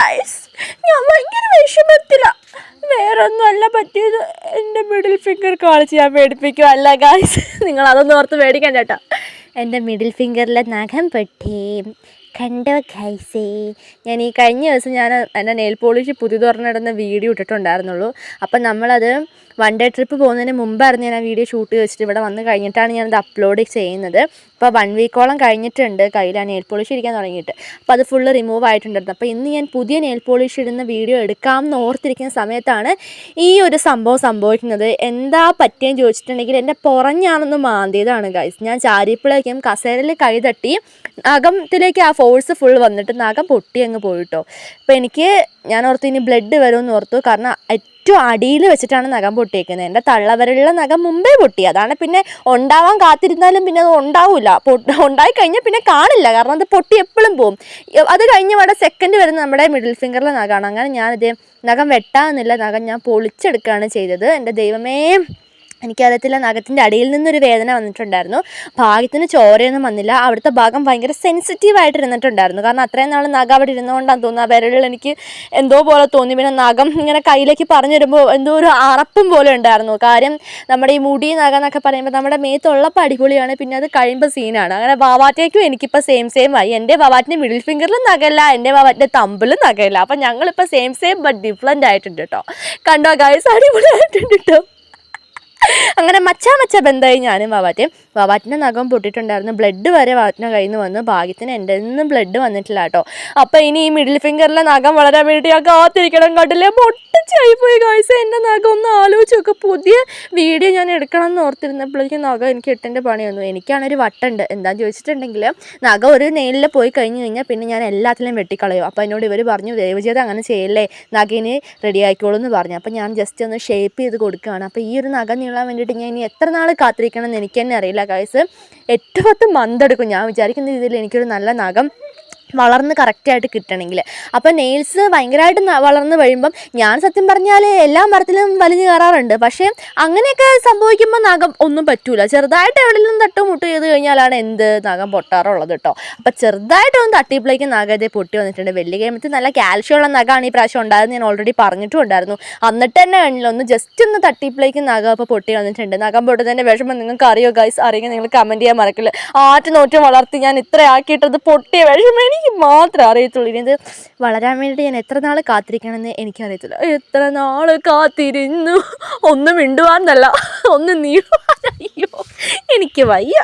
Guys ഞാൻ ഭയങ്കര വിഷമത്തില. വേറൊന്നും അല്ല പറ്റിയത് എന്റെ മിഡിൽ ഫിംഗർ കാണിച്ച് ഞാൻ പേടിപ്പിക്കുമല്ല ഗൈസ് നിങ്ങൾ അതൊന്നും ഓർത്ത് മേടിക്കാൻ കേട്ടോ. എന്റെ മിഡിൽ ഫിംഗറിലെ നഖം പെട്ടേ. കണ്ടോ ഗൈസേ ഞാൻ ഈ കഴിഞ്ഞ ദിവസം ഞാൻ എന്റെ നെയിൽ പോളിഷ് പുതിയത് പറഞ്ഞിടുന്ന വീഡിയോ ഇട്ടിട്ടുണ്ടായിരുന്നുള്ളൂ. അപ്പം നമ്മളത് വൺ ഡേ ട്രിപ്പ് പോകുന്നതിന് മുമ്പായിരുന്നു ഞാൻ ആ വീഡിയോ ഷൂട്ട് വെച്ചിട്ട് ഇവിടെ വന്ന് കഴിഞ്ഞിട്ടാണ് ഞാനത് അപ്ലോഡ് ചെയ്യുന്നത്. അപ്പോൾ വൺ വീക്കോളം കഴിഞ്ഞിട്ടുണ്ട് കയ്യിൽ ആ നെയിൽ പോളിഷ് ഇരിക്കാൻ തുടങ്ങിയിട്ട്. അപ്പോൾ അത് ഫുള്ള് റിമൂവ് ആയിട്ടുണ്ടായിരുന്നു. അപ്പോൾ ഇന്ന് ഞാൻ പുതിയ നെയിൽ പോളിഷ് ഇടുന്ന വീഡിയോ എടുക്കാമെന്ന് ഓർത്തിരിക്കുന്ന സമയത്താണ് ഈ ഒരു സംഭവം സംഭവിക്കുന്നത്. എന്താ പറ്റിയെന്ന് ചോദിച്ചിട്ടുണ്ടെങ്കിൽ എന്റെ പുറഞ്ഞാണെന്ന് മാന്തിയതാണ് ഗൈസ് ഞാൻ ചാരിയപ്പോഴേക്കും കസേരയിൽ കൈ തട്ടി നഖത്തിലേക്ക് ആ ഫോഴ്സ് ഫുൾ വന്നിട്ട് നഖം പൊട്ടി അങ്ങ് പോയിട്ടോ. അപ്പോൾ എനിക്ക് ഞാൻ ഓർത്തു ഇനി ബ്ലഡ് വരുമെന്ന് ഓർത്തു. കാരണം ഏറ്റവും അടിയിൽ വെച്ചിട്ടാണ് നഖം പൊട്ടിയേക്കുന്നത്. എന്റെ തള്ളവരുള്ള നഖം മുമ്പേ പൊട്ടി. അതാണ് പിന്നെ ഉണ്ടാവാൻ കാത്തിരുന്നാലും പിന്നെ അത് ഉണ്ടാവില്ല ഉണ്ടായി കഴിഞ്ഞാൽ പിന്നെ കാണില്ല. കാരണം അത് പൊട്ടി എപ്പോഴും പോകും അത് കഴിഞ്ഞ അവിടെ സെക്കൻഡ് വരുന്ന നമ്മുടെ മിഡിൽ ഫിംഗറിലെ നഖമാണ് അങ്ങനെ ഞാനിത് നഖം വെട്ടാമെന്നില്ല. നഖം ഞാൻ പൊളിച്ചെടുക്കുകയാണ് ചെയ്തത്. എന്റെ ദൈവമേ. എനിക്കറിയത്തില്ല നഖത്തിന്റെ അടിയിൽ നിന്നൊരു വേദന വന്നിട്ടുണ്ടായിരുന്നു. ഭാഗ്യത്തിന് ചോരയൊന്നും വന്നില്ല. അവിടുത്തെ ഭാഗം ഭയങ്കര സെൻസിറ്റീവ് ആയിട്ട് ഇരുന്നിട്ടുണ്ടായിരുന്നു. കാരണം അത്രയും നാൾ നഖം അവിടെ ഇരുന്നുകൊണ്ടാണ് തോന്നുന്നത് ആ വിരലിൽ എനിക്ക് എന്തോ പോലെ തോന്നി. പിന്നെ നഖം ഇങ്ങനെ കയ്യിലേക്ക് പറഞ്ഞു വരുമ്പോൾ എന്തോ ഒരു അറപ്പും പോലെ ഉണ്ടായിരുന്നു. കാര്യം നമ്മുടെ ഈ മുടി നഖം എന്നൊക്കെ പറയുമ്പോൾ നമ്മുടെ മേത്തുള്ളപ്പോൾ അടിപൊളിയാണ് പിന്നെ അത് കഴിയുമ്പോൾ സീനാണ് അങ്ങനെ വാവാറ്റേക്കും എനിക്കിപ്പോൾ സെയിം സെയിം ആയി. എന്റെ വാവാറ്റിന്റെ മിഡിൽ ഫിംഗറിലും നഖമില്ല. എന്റെ വാവാറ്റിന്റെ തമ്പിലും നഖമില്ല. അപ്പം ഞങ്ങളിപ്പോൾ സെയിം സെയിം ബട്ട് ഡിഫറെന്റ് ആയിട്ടുണ്ട് കേട്ടോ കണ്ടോ ഗൈസ് അടിപൊളിയായിട്ടുണ്ട് കേട്ടോ അങ്ങനെ മച്ചാ മച്ച ബന്ധമായി ഞാനും വാവാറ്റയും വാവാറ്റിന്റെ നഖം പൊട്ടിയിട്ടുണ്ടായിരുന്നു. ബ്ലഡ് വരെ വാവാറ്റിന്റെ കയ്യിൽ നിന്ന് വന്നു. ഭാഗ്യത്തിന് എന്റെ ഒന്നും ബ്ലഡ് വന്നിട്ടില്ല കേട്ടോ. അപ്പോൾ ഇനി ഈ മിഡിൽ ഫിംഗറിലെ നഖം വളരാൻ വേണ്ടി ഞാൻ കാത്തിരിക്കണം. കണ്ടില്ലേ? പൊട്ടിച്ചായി പോയി കാഴ്ച നഖം ഒന്ന് ആലോചിച്ച് നോക്കുക പുതിയ വീഡിയോ ഞാൻ എടുക്കണം എന്ന് ഓർത്തിരുന്നപ്പോഴേക്കും നഖം എനിക്ക് എട്ടിന്റെ പണി വന്നു. എനിക്കാണൊരു വട്ടുണ്ട്. എന്താണെന്ന് ചോദിച്ചിട്ടുണ്ടെങ്കിൽ നഖം ഒരു നെയിലിൽ പോയി കഴിഞ്ഞ് കഴിഞ്ഞാൽ പിന്നെ ഞാൻ എല്ലാത്തിലും വെട്ടിക്കളയും. അപ്പോൾ എന്നോട് ഇവർ പറഞ്ഞു ദയവചെയ്ത് അങ്ങനെ ചെയ്യല്ലേ? നഖിന് റെഡി ആയിക്കോളൂ എന്ന് പറഞ്ഞു. അപ്പോൾ ഞാൻ ജസ്റ്റ് ഒന്ന് ഷേപ്പ് ചെയ്ത് കൊടുക്കുകയാണ്. അപ്പോൾ ഈ ഒരു നഖം നീളാൻ വേണ്ടിയിട്ട് ഞാൻ ഇനി എത്ര നാൾ കാത്തിരിക്കണം എന്ന് എനിക്ക് തന്നെ അറിയില്ല കൈസ് എട്ട് പത്ത് മന്ത് എടുക്കും. ഞാൻ വിചാരിക്കുന്ന രീതിയിൽ എനിക്കൊരു നല്ല നഖം വളർന്ന് കറക്റ്റായിട്ട് കിട്ടണമെങ്കിൽ. അപ്പോൾ നെയിൽസ് ഭയങ്കരമായിട്ട് വളർന്ന് കഴിയുമ്പം ഞാൻ സത്യം പറഞ്ഞാൽ എല്ലാ മരത്തിലും വലിഞ്ഞു കയറാറുണ്ട്. പക്ഷേ അങ്ങനെയൊക്കെ സംഭവിക്കുമ്പോൾ നഖം ഒന്നും പറ്റൂല. ചെറുതായിട്ട് എവിടെയെങ്കിലും തട്ട് മുട്ട് ചെയ്ത് കഴിഞ്ഞാലാണ് എന്ത് നഖം പൊട്ടാറുള്ളത് കേട്ടോ അപ്പോൾ ചെറുതായിട്ടൊന്ന് തട്ടിയപ്പോഴേക്കും നഖത്തെ പൊട്ടി വന്നിട്ടുണ്ട്. വലിയ കഴിയുമ്പോൾ നല്ല കാൽഷ്യം ഉള്ള നഖമാണ് ഈ പ്രാവശ്യം ഉണ്ടായത് ഞാൻ ഓൾറെഡി പറഞ്ഞിട്ടും ഉണ്ടായിരുന്നു എന്നിട്ട് തന്നെ കണ്ടില്ല. ഒന്ന് ജസ്റ്റ് ഒന്ന് തട്ടിയപ്പോഴേക്കും നഖം ഇപ്പോൾ പൊട്ടി വന്നിട്ടുണ്ട്. നഖം പൊട്ടുന്നതിന്റെ വിഷമം നിങ്ങൾക്ക് അറിയോ ഗൈസ് അറിയെങ്കിൽ നിങ്ങൾ കമന്റ് ചെയ്യാൻ മറക്കില്ല ആറ്റ് നോറ്റ് വളർത്തി ഞാൻ ഇത്ര ആക്കിയിട്ടത് പൊട്ടിയ വിഷമം. എനിക്ക് മാത്രമേ അറിയത്തുള്ളൂ. ഇനി ഇത് വളരാൻ വേണ്ടി ഞാൻ എത്ര നാൾ കാത്തിരിക്കണമെന്ന് എനിക്കറിയത്തില്ല. എത്ര നാൾ കാത്തിരുന്നു? ഒന്ന് മിണ്ടുവാന്നല്ല ഒന്ന് നീളുവാൻ അയ്യോ എനിക്ക് വയ്യ.